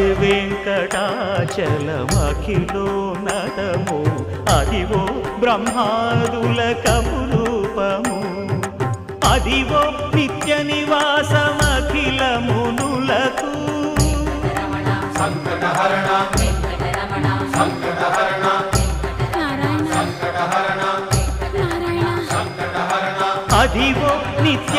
అది వెంకటాచలమఖిలో నటము. అదివో బ్రహ్మాదుల కపురూపము. అదివో నిత్య నివాసమఖిల మునులకు సంకటహరణ సంకటహరణ సంకటహరణ సంకటహరణ అదివో నిత్య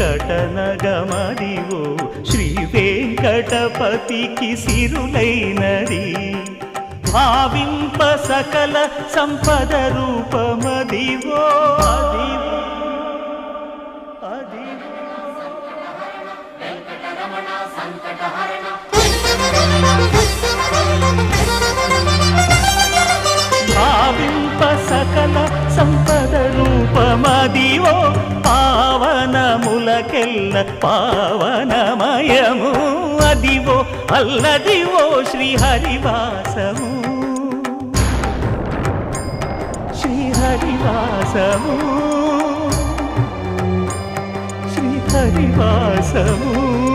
వెంకటనగమదివో శ్రీ వెంకటపతికి సిరులైనది. భావింప సకల సంపద రూపమదివో అదివో పావనములకెల్ల పావనమయము. అదివో అల్లదివో శ్రీహరివాసము. శ్రీహరివాసము. శ్రీహరివాసము.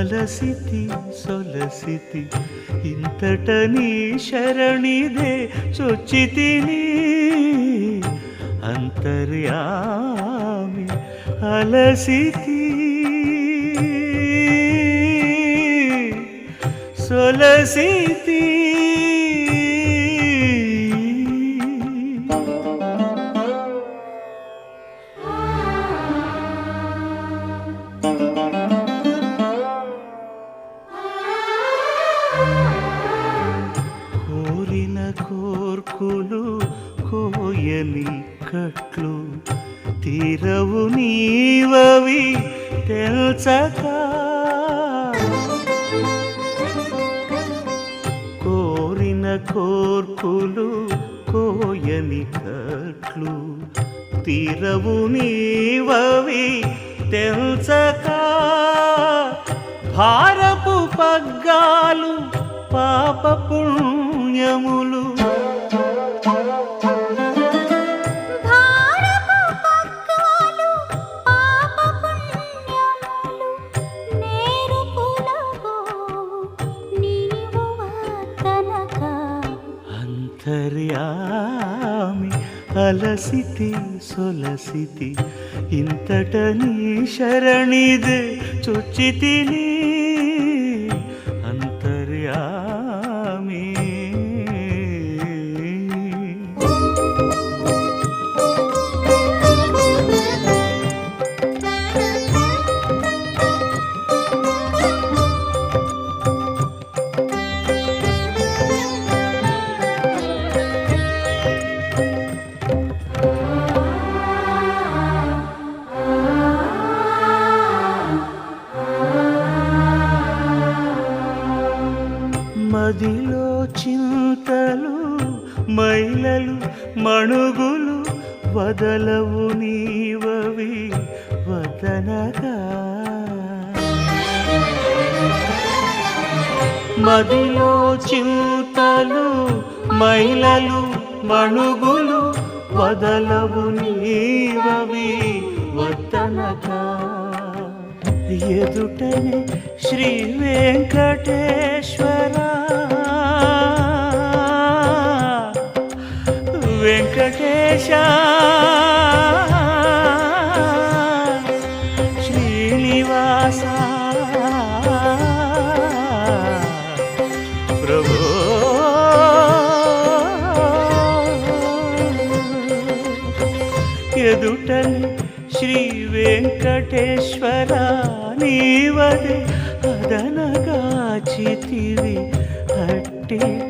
అలసితి సొలసితి ఇంతట నీ శరణిదే చొచ్చితిని అంతర్యామి అలసితి సొలసితి నీవవి తెల్చక కోరిన కోర్పులు కోయని కట్లు తీరవు నీవవి తెల్చక భారపు పగ్గాలు పాప పుణ్యములు అలసితి సొలసితి. ఇంతట నీ శరణిదే చొచ్చితిని మణుగులు వదలవు నీవవి వదనగా. మదిలో చింతలు మైలలు మణుగులు వదలవు నీవవి వదనగా. ఎదుటనే శ్రీ వెంకటేశ్వరా వెంకటేశ శ్రీనివాస. ప్రభు. ఎదుటని శ్రీ వెంకటేశ్వర నీవదే అదనగా చితివి అట్టిటనక